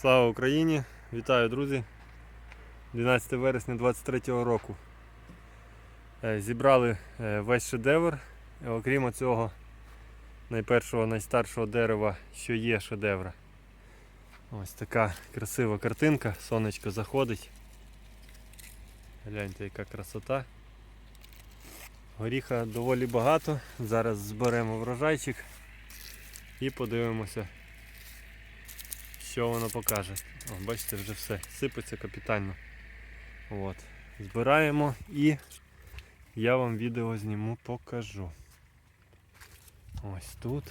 Слава Україні! Вітаю, друзі! 12 вересня 23 року. Е, Зібрали е, весь шедевр. Е, Окрім цього найпершого, найстаршого дерева, що є шедевра. Ось така красива картинка, сонечко заходить. Гляньте, яка красота. Горіха доволі багато. Зараз зберемо врожайчик і подивимося, що воно покаже. О, бачите, вже все сипеться капітально. От. Збираємо і я вам відео зніму, покажу. Ось тут.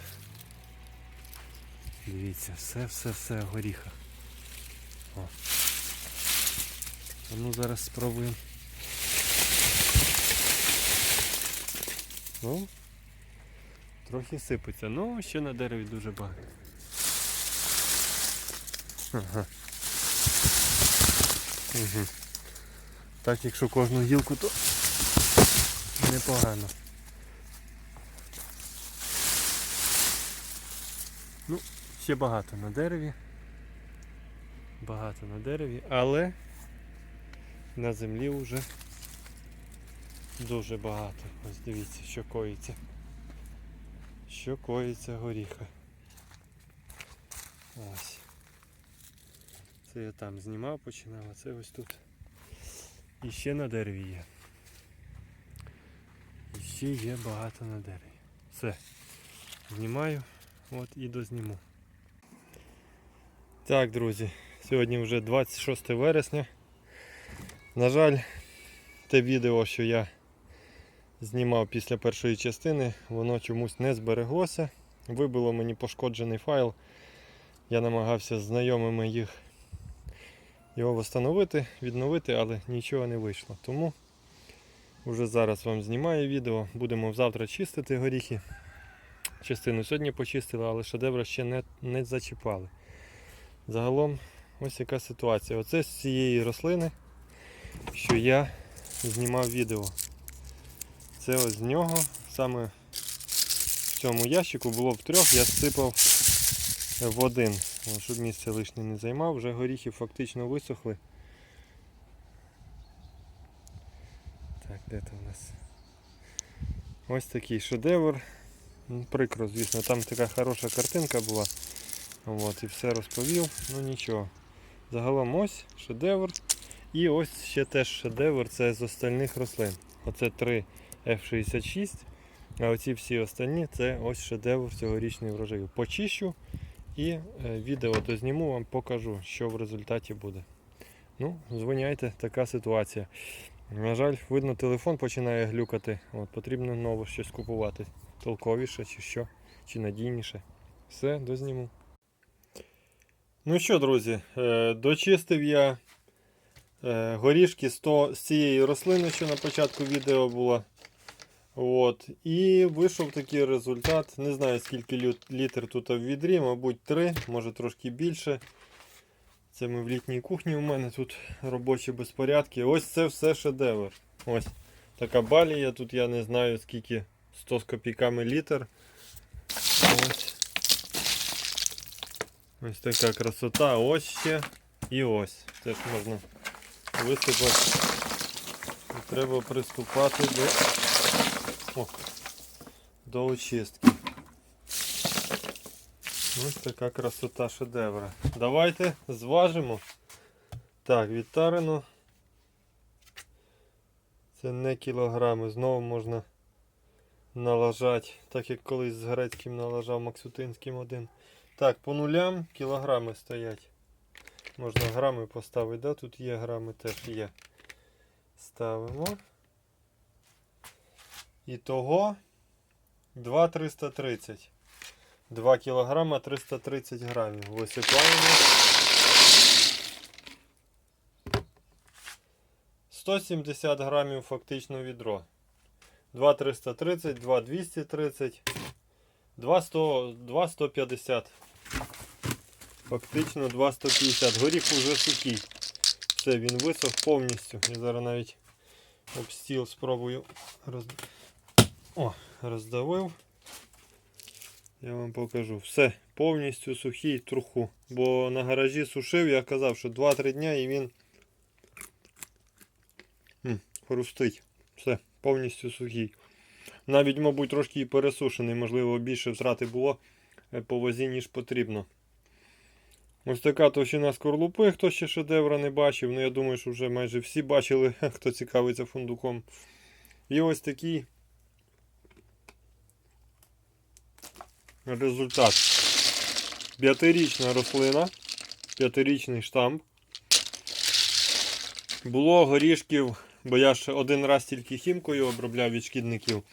Дивіться, все-все-все горіха. О. Ну зараз спробуємо. Ну, трохи сипеться, ну ще на дереві дуже багато. Ага. Угу. Так, якщо кожну гілку, то непогано. Ну, ще багато на дереві. Багато на дереві, але на землі вже дуже багато. Ось дивіться, що коїться. Що коїться горіха. Ось. Це я там знімав, починав, а це ось тут. І ще на дереві є. І ще є багато на дереві. Все. Знімаю, от і дозніму. Так, друзі, сьогодні вже 26 вересня. На жаль, те відео, що я знімав після першої частини, воно чомусь не збереглося. Вибило мені пошкоджений файл. Я намагався з знайомими їх його встановити, відновити, але нічого не вийшло. Тому вже зараз вам знімаю відео. Будемо завтра чистити горіхи. Частину сьогодні почистили, але шедевра ще не, не зачіпали. Загалом ось яка ситуація. Оце з цієї рослини, що я знімав відео. Це ось з нього. Саме в цьому ящику було в трьох, я сипав в один, щоб місце лишнє не займав. Вже горіхи фактично висохли. Так, де то у нас? Ось такий шедевр. Ну, Прикро, звісно, там така хороша картинка була. От, і все розповів, ну нічого. Загалом ось шедевр. І ось ще теж шедевр, це з остальних рослин. Оце три F66. А оці всі останні це ось шедевр цьогорічний врожаю. Почищу і е, відео дозніму вам покажу, що в результаті буде. Ну, дзвоняйте, така ситуація. На жаль, видно, телефон починає глюкати. От, потрібно нове щось купувати. Толковіше чи що, чи надійніше. Все, дозніму. Ну що, друзі, е, дочистив я е, горішки з, цієї рослини, що на початку відео було. От. І вийшов такий результат. Не знаю скільки літр тут в відрі, мабуть 3, може трошки більше. Це ми в літній кухні у мене тут робочі безпорядки. Ось це все шедевр. Ось така балія. Тут я не знаю скільки 100 з копійками літр. Ось. Ось така красота. Ось ще і ось. Теж можна висипати. І треба приступати до, О, до очистки. Ось така красота шедевра. Давайте зважимо. Так, відтарено. Це не кілограми. Знову можна налажати, так як колись з грецьким налажав Максутинським один. Так, по нулям кілограми стоять. Можна грами поставити, да? Тут є грами теж є. Ставимо. І того 2,330. 2 кілограма 330 грамів. Висипаємо. 170 грамів фактично відро. 2,330, 2,230, 2,100, 2,150. Фактично 2,150. Горіх уже сухий. Все, він висох повністю. Я зараз навіть об стіл спробую роз... О, роздавив. Я вам покажу. Все, повністю сухий труху. Бо на гаражі сушив, я казав, що 2-3 дня і він м, хрустить. Все, повністю сухий. Навіть, мабуть, трошки і пересушений, можливо, більше втрати було е, по вазі, ніж потрібно. Ось така товщина скорлупи, хто ще шедевра не бачив. Ну, я думаю, що вже майже всі бачили, хто цікавиться фундуком. І ось такий результат. П'ятирічна рослина, п'ятирічний штамп. Було горішків, бо я ще один раз тільки хімкою обробляв від шкідників,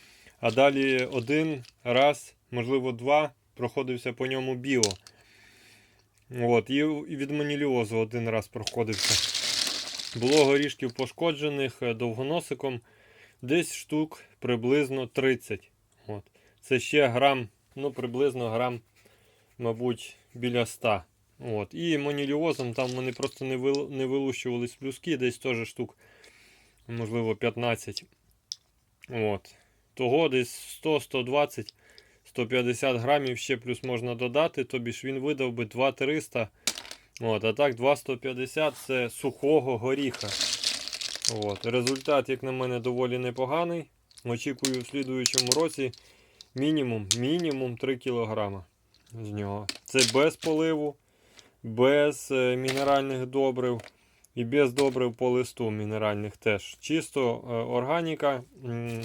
а далі один раз, можливо, два, проходився по ньому біо. От, і від маніліозу один раз проходився. Було горішків пошкоджених е, довгоносиком десь штук приблизно 30. От. Це ще грам, ну приблизно грам, мабуть, біля 100. От. І маніліозом там вони просто не, вил, не вилущувались плюски, десь теж штук, можливо, 15. От. Того десь 100-120. 150 грамів ще плюс можна додати, тобі ж він видав би 2-300. От, а так 2,150 це сухого горіха. От. Результат, як на мене, доволі непоганий. Очікую в слідуючому році мінімум мінімум 3 кг з нього. Це без поливу, без е, мінеральних добрив і без добрив по листу мінеральних теж. Чисто е, органіка,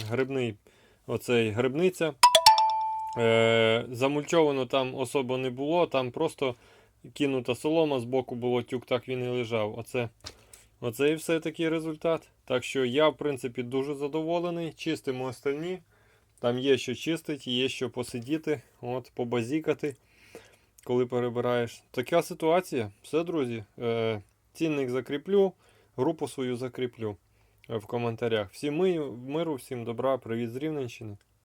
грибний, оцей грибниця. Е, замульчовано там особо не було, там просто кинута солома з боку було тюк, так він і лежав. Оце, оце і все такий результат. Так що я, в принципі, дуже задоволений. Чистимо остальні. Там є що чистити, є що посидіти, от, побазікати, коли перебираєш. Така ситуація. Все, друзі. Е, цінник закріплю, групу свою закріплю е, в коментарях. Всім миру, миру, всім добра, привіт з Рівненщини.